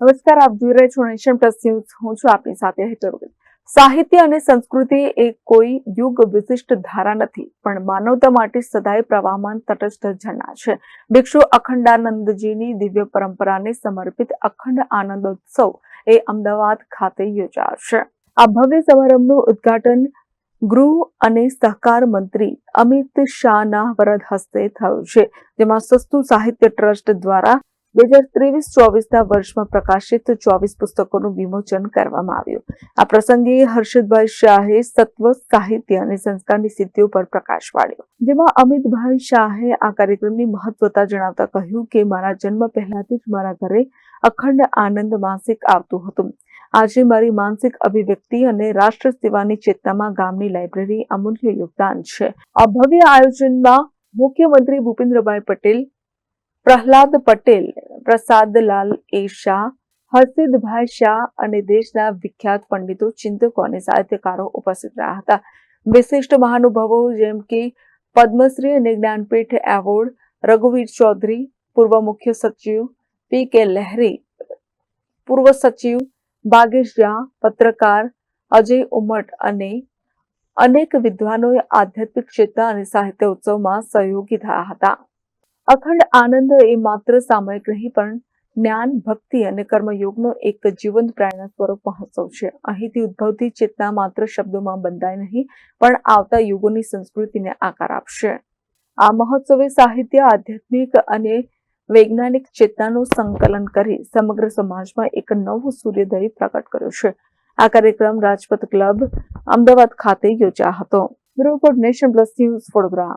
નમસ્કાર, આપ જોઈ રહ્યા છો નેશન પ્લસ ન્યૂઝ. હું છું આપની સાથે હેતર સાહિત્ય અને સંસ્કૃતિ એ કોઈ યુગ વિશિષ્ટ ધારા નથી, પણ માનવતા માટે સદાય પ્રવાહમાન તટસ્થ ઝરણા છે. ભિક્ષુ અખંડાનંદજીની દિવ્ય પરંપરાને સમર્પિત અખંડ આનંદોત્સવ એ અમદાવાદ ખાતે યોજાશે. આ ભવ્ય સમારંભનું ઉદ્ઘાટન ગૃહ અને સહકાર મંત્રી અમિત શાહના વરદ હસ્તે થયું છે, જેમાં સસ્તું સાહિત્ય ટ્રસ્ટ દ્વારા બે હજાર ત્રેવીસ ચોવીસના વર્ષમાં પ્રકાશિત ચોવીસ પુસ્તકોનું વિમોચન કરવામાં આવ્યું. આ પ્રસંગે હર્ષદભાઈ શાહે સત્વ, સાહિત્ય અને સંસ્કારની સિદ્ધિઓ પર પ્રકાશ પાડ્યો. જેમાં અમિતભાઈ શાહે આ કાર્યક્રમની મહત્વતા જણાવતા કહ્યું કે, મારા જન્મ પહેલાથી જ મારા ઘરે અખંડ આનંદ માસિક આવતું હતું. આજે મારી માનસિક અભિવ્યક્તિ અને રાષ્ટ્ર સેવાની ચેતનામાં ગામની લાઇબ્રેરી અમૂલ્ય યોગદાન છે. આ ભવ્ય આયોજનમાં મુખ્યમંત્રી ભૂપેન્દ્રભાઈ પટેલ પ્રહલાદ પટેલ પ્રસાદલાલ એ શાહ હર્ષિદભાઈ શાહ અને દેશના વિખ્યાત પંડિતો, ચિંતકો અને સાહિત્યકારો ઉપસ્થિત રહ્યા હતા. વિશિષ્ટ મહાનુભાવો જેમ કે પદ્મશ્રી અને જ્ઞાનપીઠ એવોર્ડ, રઘુવીર ચૌધરી, પૂર્વ મુખ્ય સચિવ, પી કે લહેરી, પૂર્વ સચિવ બાગેશ ઝા, પત્રકાર અજય ઉમટ અને અનેક વિદ્વાનોએ આધ્યાત્મિક ક્ષેત્ર અને સાહિત્ય ઉત્સવમાં સહયોગી થયા હતા. અખંડ આનંદ એ માત્ર સામયિક નહીં, પણ જ્ઞાન, ભક્તિ અને કર્મયોગનો એક જીવંત પ્રેરણા સ્વરૂપ મહોત્સવ છે. અહીંથી ઉદ્ભવતી ચેતના માત્ર શબ્દોમાં બંધાય નહીં, પણ આવતા યુગોની સંસ્કૃતિને આકાર આપશે. આ મહોત્સવે સાહિત્ય, આધ્યાત્મિક અને વૈજ્ઞાનિક ચેતનાનું સંકલન કરી સમગ્ર સમાજમાં એક નવું સૂર્યોદય પ્રગટ કર્યો છે. આ કાર્યક્રમ રાજપથ ક્લબ, અમદાવાદ ખાતે યોજાયો હતો. Bureau nation plus news Vadodara.